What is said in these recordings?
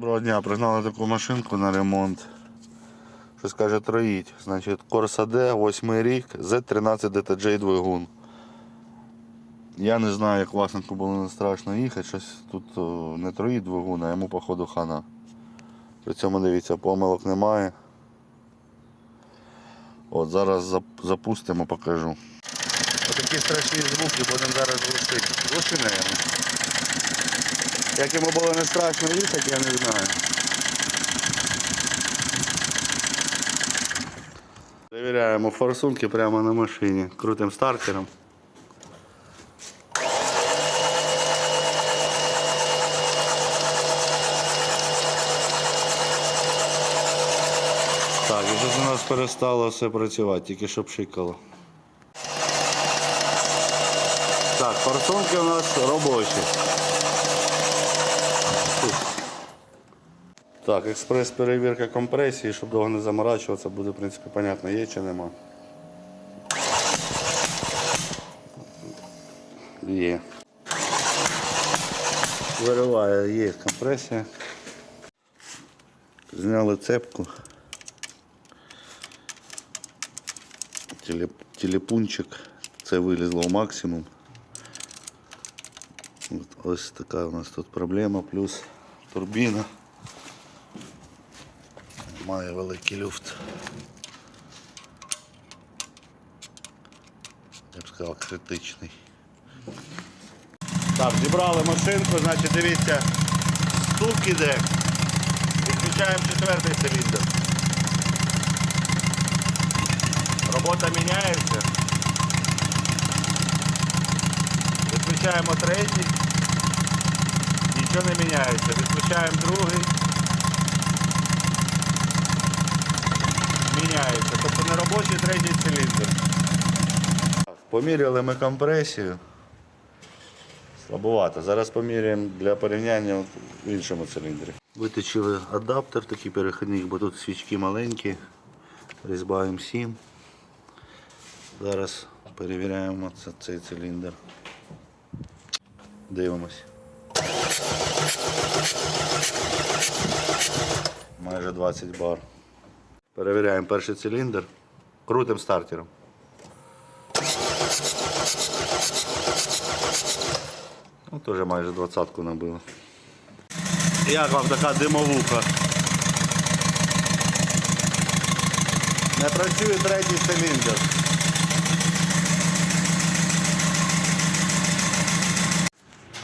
Доброго дня, пригнали таку машинку на ремонт. Щось каже троїть. Значить, Corsa D, 8 рік, Z13 DTJ двигун. Я не знаю, як власнику було не страшно їхати, щось тут не троїть двигун, а йому походу хана. При цьому дивіться, помилок немає. От зараз запустимо, покажу. Отакі страшні звуки будемо зараз глушити. Глуши, наверное. Як йому було не страшно їхати, я не знаю. Перевіряємо форсунки прямо на машині. Крутим стартером. Так, і у нас перестало все працювати, тільки щоб пшикало. Так, форсунки у нас робочі. Так, експрес-перевірка компресії, щоб довго не заморачуватися, буде в принципі понятно, є чи нема. Є. Вириває, є компресія. Зняли цепку. Телеп- Телепунчик. Це вилізло в максимум. Ось така у нас тут проблема, плюс турбіна. Має великий люфт. Я б сказав, критичний. Так, зібрали машинку, значить дивіться, стук іде. Відключаємо четвертий циліндр. Робота міняється. Відключаємо третій. Нічого не міняється. Відключаємо другий. Міняється. Тобто не робочий третій циліндр. Поміряли ми компресію. Слабовато. Зараз поміряємо для порівняння в іншому циліндрі. Виточили адаптер, такий перехідник, бо тут свічки маленькі. Різьба М7. Зараз перевіряємо цей циліндр. Дивимось. Майже 20 бар. Перевіряємо перший циліндр. Крутим стартером. Ну, теж майже двадцятку набило. Як вам така димовуха? Не працює третій циліндр.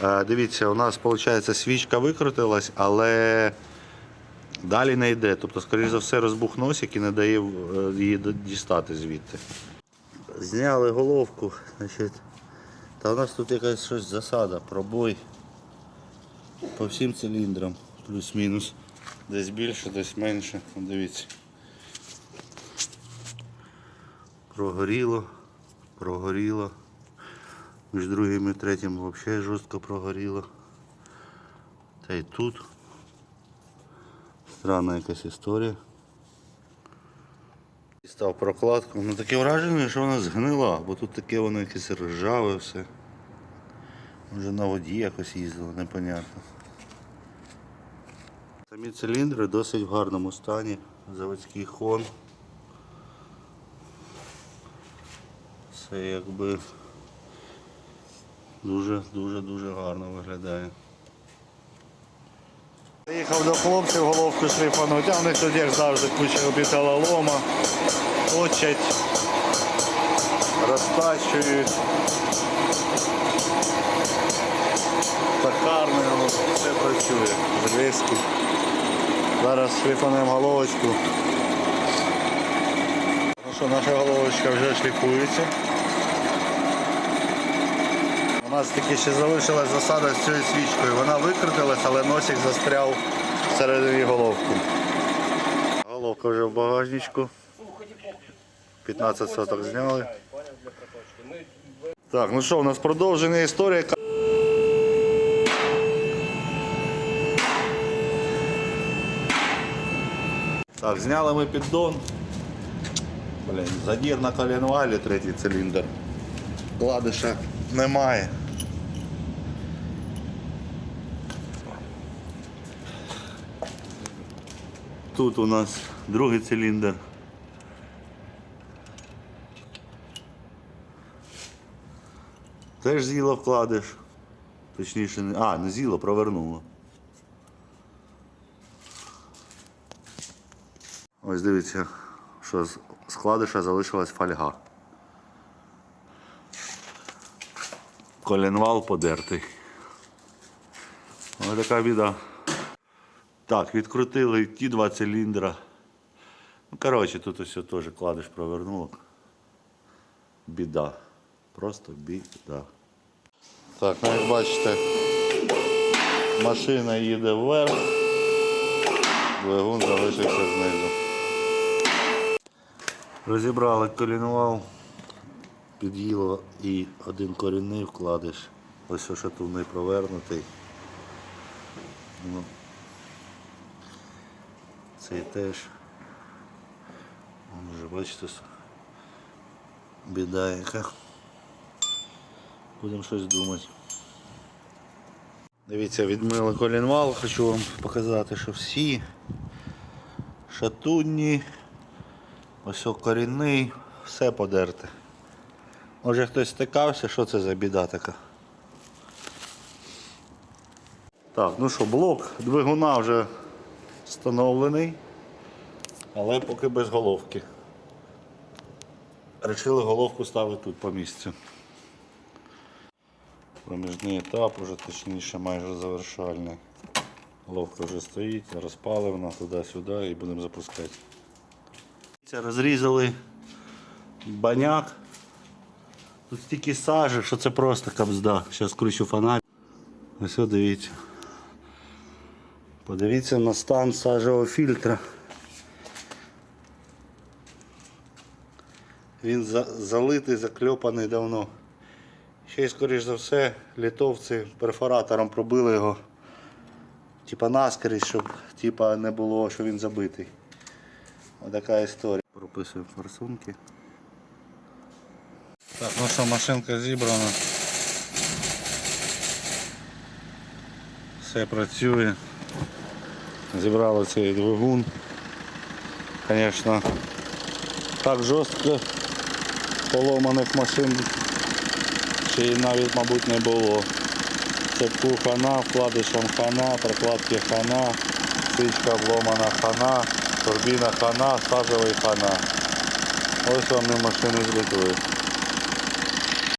Е, Дивіться, у нас виходить свічка викрутилась, але далі не йде. Тобто, скоріш за все, розбух носик і не дає е, її дістати звідти. Зняли головку, значить. Та у нас тут якась щось засада, пробой по всім циліндрам, плюс-мінус. Десь більше, десь менше. Дивіться. Прогоріло, прогоріло. Між другим і третім взагалі жорстко прогоріло. Та й тут. Странна якась історія. Став прокладку. Ну таке враження, що вона згнила, бо тут таке воно якесь ржаве все. Може на воді якось їздило, непонятно. Самі циліндри досить в гарному стані. Заводський хон. Все якби дуже дуже дуже гарно виглядає. Приїхав до хлопців головку шліфануть, а в них тут як завжди куча металолома, точать, розтачують. Токарне, воно все працює. Зрізки. Зараз шліфанемо головочку. Ну що, наша головочка вже шліфується. Нас таки ще залишилась засада з цією свічкою. Вона викрутилась, але носик застряв всередині головки. Головка вже в багажничку. 15 соток зняли. Так, ну що, у нас продовжена історія. Так, зняли ми піддон. Блін, задір на коленвалі третій циліндр. Кладиша немає. Тут у нас другий циліндр. Теж з'їло вкладиш. Точніше, не. А, не з'їло, провернуло. Ось дивіться, що з складиша залишилась фольга. Коленвал подертий. Ось така біда. Так, відкрутили ті два циліндра. Ну, коротше, тут ось теж кладиш провернулок. Біда. Просто біда. Так, ну як бачите, машина їде вверх, двигун залишився знизу. Розібрали колінвал, під'їло і один корінний вкладиш. Ось шатунний провернутий. Цей теж. Вон вже бачите, біда яка. Будемо щось думати. Дивіться, відмили колінвал, хочу вам показати, що всі шатунні, ось корінний, все подерте. Може хтось стикався, що це за біда така? Так, ну що, блок двигуна вже встановлений, але поки без головки. Рішили головку ставити тут по місцю. Проміжний етап, уже точніше майже завершальний. Головка вже стоїть, розпалена туди-сюди і будемо запускати. Розрізали баняк. Тут стільки сажі, що це просто кабзда. Зараз кручу фонарь. Ось дивіться. Подивіться на стан сажевого фільтра. Він за- залитий, закльопаний давно. Ще й, скоріш за все, літовці перфоратором пробили його. Типа наскрізь, щоб типа, не було, що він забитий. Отака історія. Прописуємо форсунки. Так, ну що, машинка зібрана. Все працює. Зібрали цей двигун. Звісно, так жорстко поломаних машин ще й навіть, мабуть, не було. Цепку хана, вкладишем хана, прокладки хана, свічка вломана хана, турбіна хана, сажевий хана. Ось вам ми машини звикли.